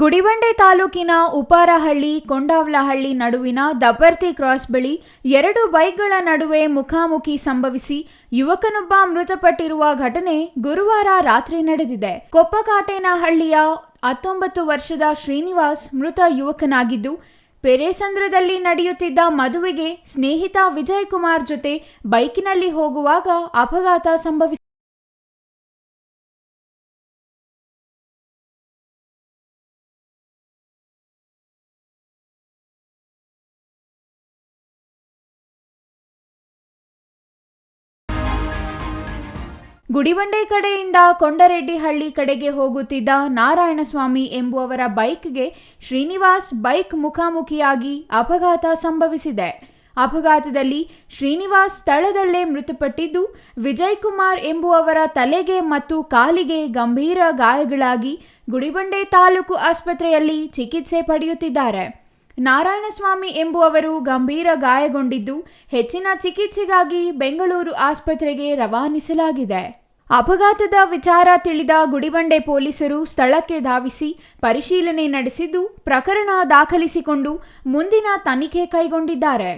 ಗುಡಿಬಂಡೆ ತಾಲೂಕಿನ ಉಪಾರಹಳ್ಳಿ, ಕೊಂಡಾವ್ಲಹಳ್ಳಿ ನಡುವಿನ ದಬರ್ತಿ ಕ್ರಾಸ್ ಬಳಿ ಎರಡು ಬೈಕ್ಗಳ ನಡುವೆ ಮುಖಾಮುಖಿ ಸಂಭವಿಸಿ ಯುವಕನೊಬ್ಬ ಮೃತಪಟ್ಟಿರುವ ಘಟನೆ ಗುರುವಾರ ರಾತ್ರಿ ನಡೆದಿದೆ. ಕೊಪ್ಪಕಾಟೇನಹಳ್ಳಿಯ ಹತ್ತೊಂಬತ್ತು ವರ್ಷದ ಶ್ರೀನಿವಾಸ್ ಮೃತ ಯುವಕನಾಗಿದ್ದು, ಪೆರೇಸಂದ್ರದಲ್ಲಿ ನಡೆಯುತ್ತಿದ್ದ ಮದುವೆಗೆ ಸ್ನೇಹಿತ ವಿಜಯ್ ಕುಮಾರ್ ಜೊತೆ ಬೈಕಿನಲ್ಲಿ ಹೋಗುವಾಗ ಅಪಘಾತ ಸಂಭವಿಸಿದೆ. ಗುಡಿಬಂಡೆ ಕಡೆಯಿಂದ ಕೊಂಡರೆಡ್ಡಿಹಳ್ಳಿ ಕಡೆಗೆ ಹೋಗುತ್ತಿದ್ದ ನಾರಾಯಣಸ್ವಾಮಿ ಎಂಬುವವರ ಬೈಕ್ಗೆ ಶ್ರೀನಿವಾಸ್ ಬೈಕ್ ಮುಖಾಮುಖಿಯಾಗಿ ಅಪಘಾತ ಸಂಭವಿಸಿದೆ. ಅಪಘಾತದಲ್ಲಿ ಶ್ರೀನಿವಾಸ್ ಸ್ಥಳದಲ್ಲೇ ಮೃತಪಟ್ಟಿದ್ದು ವಿಜಯ್ ಕುಮಾರ್ ಎಂಬುವವರ ತಲೆಗೆ ಮತ್ತು ಕಾಲಿಗೆ ಗಂಭೀರ ಗಾಯಗಳಾಗಿ ಗುಡಿಬಂಡೆ ತಾಲೂಕು ಆಸ್ಪತ್ರೆಯಲ್ಲಿ ಚಿಕಿತ್ಸೆ ಪಡೆಯುತ್ತಿದ್ದಾರೆ. ನಾರಾಯಣಸ್ವಾಮಿ ಎಂಬುವವರು ಗಂಭೀರ ಗಾಯಗೊಂಡಿದ್ದು ಹೆಚ್ಚಿನ ಚಿಕಿತ್ಸೆಗಾಗಿ ಬೆಂಗಳೂರು ಆಸ್ಪತ್ರೆಗೆ ರವಾನಿಸಲಾಗಿದೆ. ಅಪಘಾತದ ವಿಚಾರ ತಿಳಿದ ಗುಡಿಬಂಡೆ ಪೊಲೀಸರು ಸ್ಥಳಕ್ಕೆ ಧಾವಿಸಿ ಪರಿಶೀಲನೆ ನಡೆಸಿದ್ದು ಪ್ರಕರಣ ದಾಖಲಿಸಿಕೊಂಡು ಮುಂದಿನ ತನಿಖೆ ಕೈಗೊಂಡಿದ್ದಾರೆ.